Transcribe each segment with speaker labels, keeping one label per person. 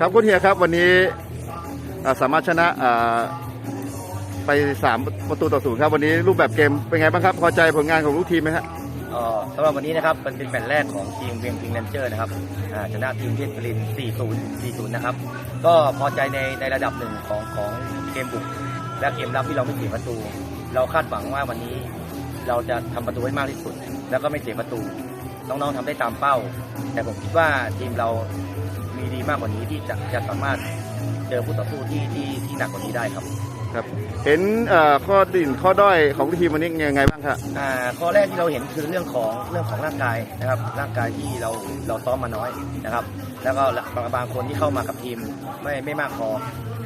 Speaker 1: ครับคุณเฮียครับวันนี้สามารถชนะไปสามประตูต่อศูนย์ครับ วันนี้รูปแบบเกมเป็นไงบ้างครับพอใจผลงานของลูกทีมไหมฮะ
Speaker 2: เอ่อสำหรับวันนี้นะครับมันเป็นแมตช์แรกของทีมเวียงพิงแรนเจอร์นะครับชนะทีมเทพลิน 4-0 4-0 นะครับ ก็พอใจในในระดับหนึ่งของของเกมบุก และเกมรับที่เราไม่เสียประตู เราคาดหวังว่าวันนี้เราจะทำประตูให้มากที่สุด แล้วก็ไม่เสียประตู น้องๆทำได้ตามเป้า แต่ผมคิดว่าทีมเรา มีดีมากกว่านี้ที่จะจะสามารถเจอผู้ต่อสู้ที่ที่ที่หนักกว่านี้ได้ครับ
Speaker 1: ครับ เห็นเอ่อข้อดิ่นข้อด้อยของลูกทีมวันนี้ยังไงบ้างครับ
Speaker 2: อ่าข้อแรกที่เราเห็นคือเรื่องของเรื่องของร่างกายนะครับร่างกายที่เราเราซ้อมมาน้อยนะครับ แล้วก็บางบางคนที่เข้ามากับทีมไม่ไม่มากพอ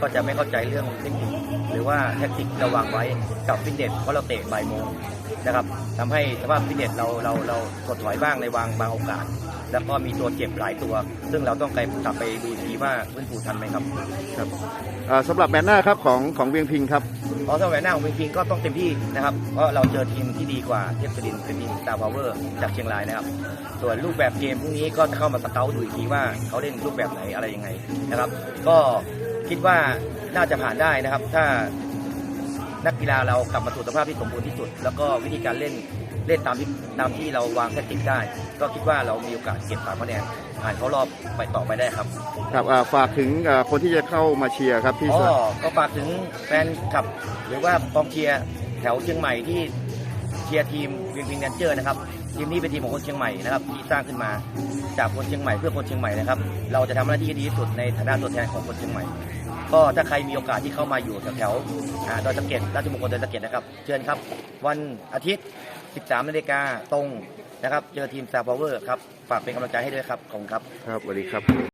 Speaker 2: ก็จะไม่เข้าใจเรื่องเทคนิคหรือว่าแท็กติกเราวางไว้กับฟิตเนสเพราะเราเตะบ่ายโมงนะครับทำให้สภาพฟิตเนสเราเราเราถดถอยบ้างในบางบางโอกาส แล้วก็มีตัวเจ็บหลายตัว ซึ่งเราต้องไปกลับไปดูอีกทีว่าฟื้นฟูทันไหมครับ
Speaker 1: ครับอ่าสำหรับแมตช์หน้าครับของของเวียงพิงครับ
Speaker 2: เพราะถ้าแหวนหน้าของพิงก็ต้องเต็มที่นะครับเพราะเราเจอทีมที่ดีกว่าเทพศรินทร์เป็นทีมสตาร์พาวเวอร์จากเชียงรายนะครับส่วนรูปแบบเกมพรุ่งนี้ก็จะเข้ามาสเกาต์ดูอีกทีว่าเขาเล่นรูปแบบไหนอะไรยังไงนะครับ ก็ คิดว่าน่าจะผ่านได้นะครับ ถ้านักกีฬาเรากลับมาสู่สภาพที่สมบูรณ์ที่สุด แล้วก็วิธีการเล่นเล่นตามที่ตามที่เราวางแทคติกได้ ก็คิดว่าเรามีโอกาสเก็บสามคะแนนผ่านเข้ารอบไปต่อไปได้ครับ
Speaker 1: ครับอ่าฝากถึงอ่าคนที่จะเข้ามาเชียร์ครับที่
Speaker 2: อ๋
Speaker 1: ส
Speaker 2: อ
Speaker 1: นาม
Speaker 2: ก็ฝากถึงแฟนคลับ หรือว่ากองเชียร์แถวเชียงใหม่ที่ เชียร์ทีมเวียงพิงแดนเจอร์นะครับทีมนี้เป็นทีมของคนเชียงใหม่นะครับที่สร้างขึ้นมาจากคนเชียงใหม่เพื่อคนเชียงใหม่นะครับเราจะทำหน้าที่ดีที่สุดในฐานะตัวแทนของคนเชียงใหม่ ก็ถ้าใครมีโอกาสที่เข้ามาอยู่แถวๆดอยสะเก็ดราชมงคลดอยสะเก็ดนะครับเชิญครับ วันอาทิตย์ 13นาฬิกาตรงนะครับเจอทีมซาพาวเวอร์ครับฝากเป็นกำลังใจให้ด้วยครับขอบคุณครับ
Speaker 1: ครับสวัสดีครับ